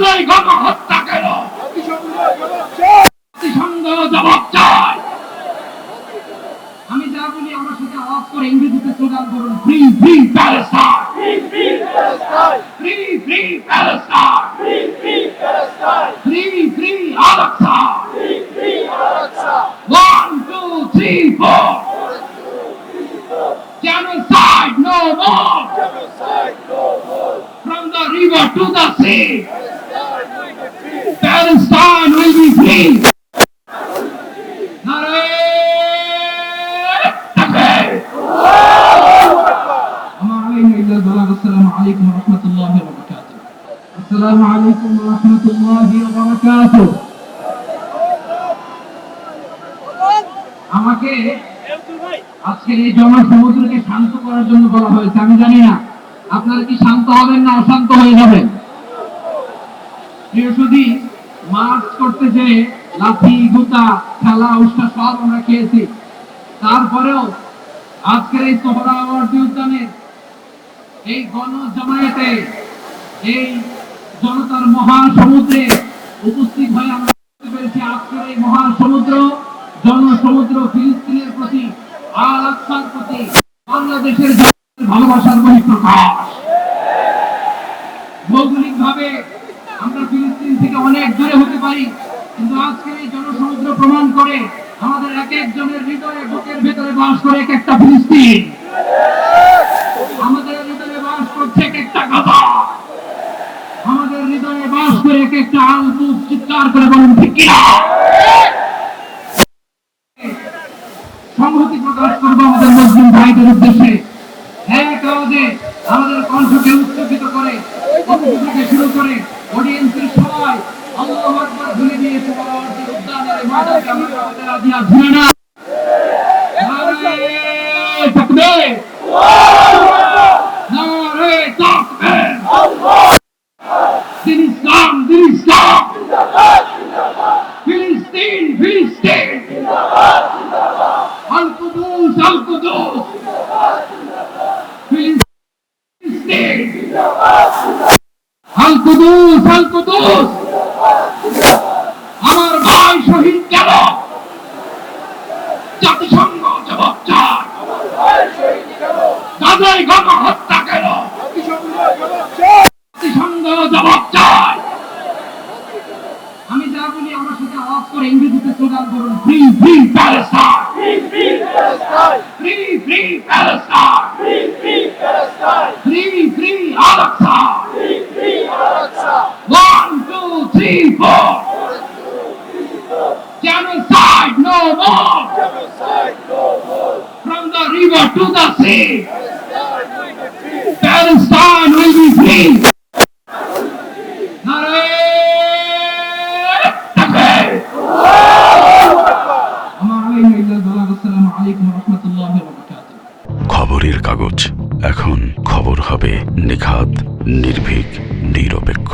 চায় গাজায় গণহত্যা গেল জাতিসংঘ জবাব চায় আমি যা বলি আমার সাথে আওয়াজ করে ইংরেজিতে স্লোগান করুন। Free free Palestine free free Palestine free free Al Aqsa one two three four Genocide no more from the river to the sea. Palestine will be free. নারে তাকবীর আমার আলাইহি রাহমাতুল্লাহি ওয়া বারাকাতুহু আমাকে আজকের এই জমা সমুদ্রকে শান্ত করার জন্য বলা হয়েছে। আমি জানি না, আপনারা কি শান্ত হবেন না অশান্ত হয়ে যাবেন? প্রিয় করতে যে লাঠি গুতা খেলা উৎসাহ সব আমরা খেয়েছি। তারপরেও আজকের এই সোহরাওয়ার্দী উদ্যানের এই গণ জমায়েতে এই জনতার মহান সমুদ্রে উপস্থিত হয়ে আমরা পেরেছি আজকের এই মহান সমুদ্র জনসমুদ্র, ফিলিস্তিনের প্রতি, আল আকসার প্রতি, বাংলাদেশের ভালোবাসার বহিঃপ্রকাশ। ভৌগোলিক ভাবে আমরা ফিলিস্তিন থেকে অনেক দূরে হতে পারি, কিন্তু আজকের এই জনসমুদ্র প্রমাণ করে আমাদের এক একজনের হৃদয়ে বুকের ভেতরে বাস করে এক একটা ফিলিস্তিন। আমাদের হৃদয়ে বাস করছে এক একটা গাধা আমাদের হৃদয়ে বাস করে এক একটা আলবু চিৎকার করে বলুন, ঠিক কিনা? সংহতি প্রকাশ করব আমাদের মুসলিম ভাইদের উদ্দেশ্যে। এক আওয়াজে আমাদের কণ্ঠকে আল্লাহু আকবার ধরে দিয়ে সোহরাওয়ার্দী উদ্যানের এই মাঠকে আমরা আমাদের আদি আর ভুলে না নারে তাকবীর শহীদ গেল জাতিসংঘ জবাব চায় গাজায় গণহত্যা গেল জাতিসংঘ জবাব চায় আমি যা বলি আমার সাথে আওয়াজ করে ইংরেজিতে স্লোগান করুন। Free free Palestine free free Palestine free free Al Aqsa one two three four Genocide no more. From the river to the sea. Palestine will be free. খবরের কাগজ। এখন খবর হবে নিখাত নির্ভীক নিরপেক্ষ।